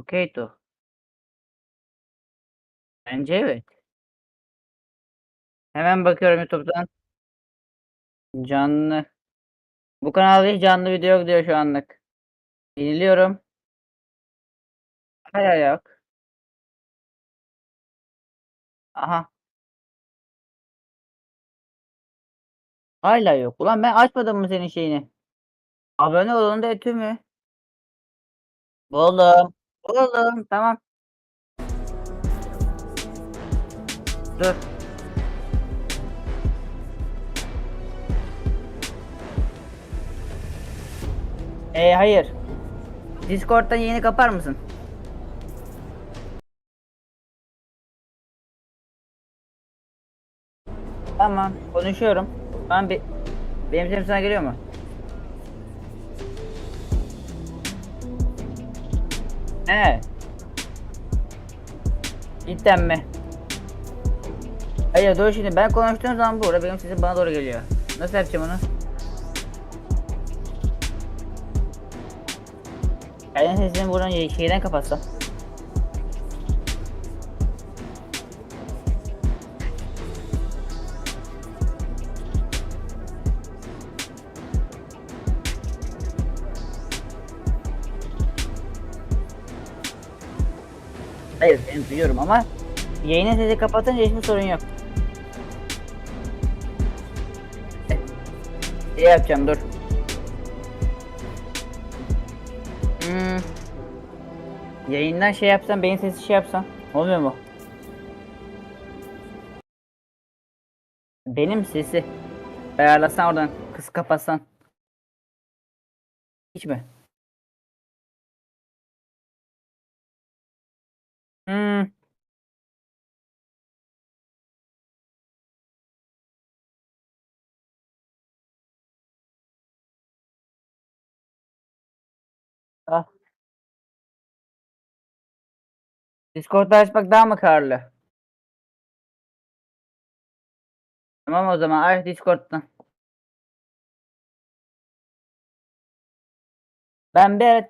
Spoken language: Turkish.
Okey to. Bence evet. Hemen bakıyorum YouTube'dan. Canlı. Bu kanalda hiç canlı video yok diyor şu anlık. İzliyorum. Hala yok. Aha. Hala yok. Ulan ben açmadım mı senin şeyini? Abone olun da tümü. Buldum. Buldum. Tamam. Dur. Ee, hayır. Discord'dan yayını kapar mısın? Tamam, konuşuyorum. Ben bir benim sesim sana geliyor mu? He. Cidden mi? Hayır dur şimdi ben konuştuğum zaman burada benim sesim bana doğru geliyor. Nasıl yapacağım onu? Aynen sesini buradan şeyden kapatsam. Hayır ben duyuyorum ama yayının sesi kapatınca hiçbir sorun yok. Şey yapacağım dur. Hmm. Yayından şey yapsam, beyin sesi şey yapsam. Olmuyor mu? Benim sesi. Ayarlasan oradan. Kız kapatsan. Hiç mi? Hmm. Ah. Discord'da açmak daha mı karlı? Tamam o zaman aç Discord'dan. Ben bir